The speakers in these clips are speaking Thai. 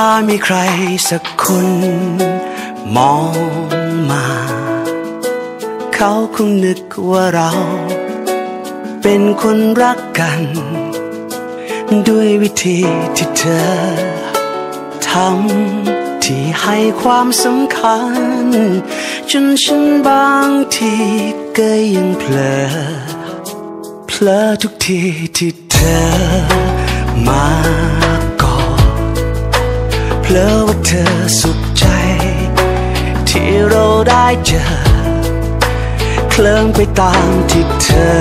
ถ้ามีใครสักคนมองมา เขาคงนึกว่าเรา เป็นคนรักกัน ด้วยวิธีที่เธอทำที่ให้ความสำคัญ จนฉันบางทีก็ยังเพลอเพลอทุกทีที่เธอ เราได้เจอ เคลิ้มไปตามที่เธอ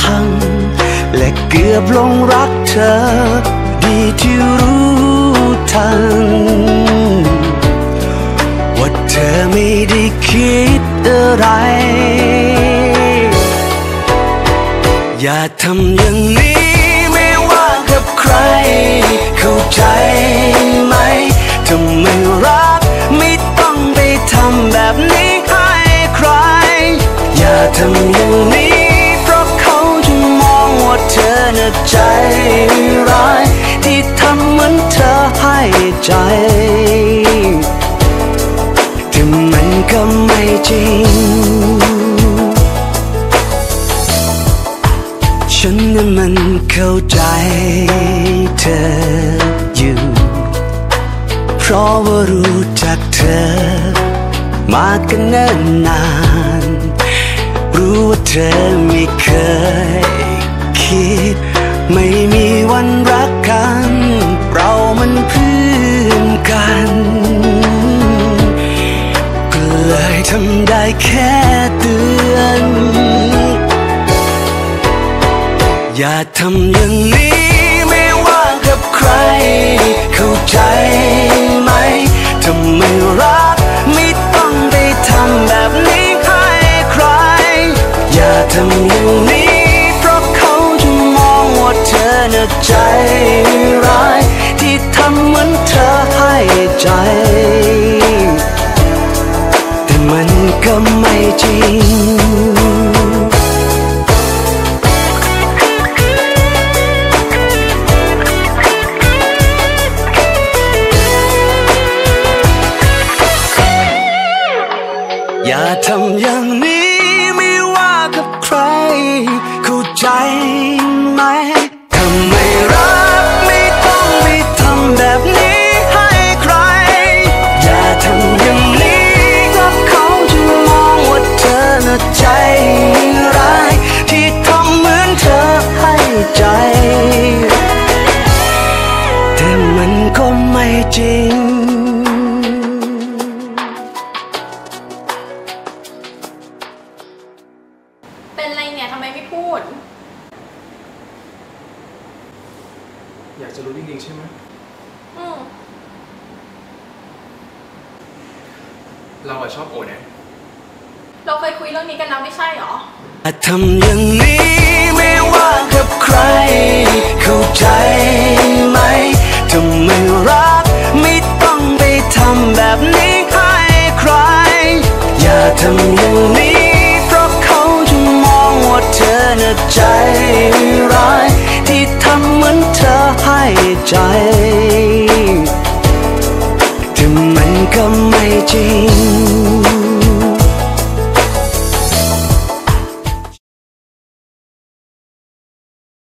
ทั้ง และเกือบลงรักเธอ ดีที่รู้ทัน ว่าเธอไม่ได้คิดอะไร อย่าทำอย่างนี้ไม่ว่ากับใคร เข้าใจไหมถ้าไม่รัก ทำแบบนี้ให้ใคร อย่าทำอย่างนี้ เพราะเขาจะมองว่าเธอน่ะใจร้าย ที่ทำเหมือนเธอให้ใจแต่มันก็ไม่จริง ฉันนั้นมันเข้าใจเธออยู่ เพราะว่ารู้จักเธอ มากันเนิ่นนาน รู้ว่าเธอไม่เคยคิด ไม่มีวันรักกัน เรามันเพื่อนกันก็เลยทำได้แค่เตือน อย่าทำอย่างนี้ไม่ว่ากับใคร เข้าใจ ทำอย่างนี้เพราะเขาจะมองว่าเธอน่ะใจร้าย ที่ทำเหมือนเธอให้ใจ แต่มันก็ไม่จริง เอยากจะรู้จริงๆใช่ไหมอืมเราอะชอบโอนะ เราเคยคุยเรื่องนี้กันแล้วไม่ใช่หรอถ้าทำอย่างนี้ไม่ว่ากับใคร เข้าใจไหม ให้ใจแต่มันก็ไม่จริง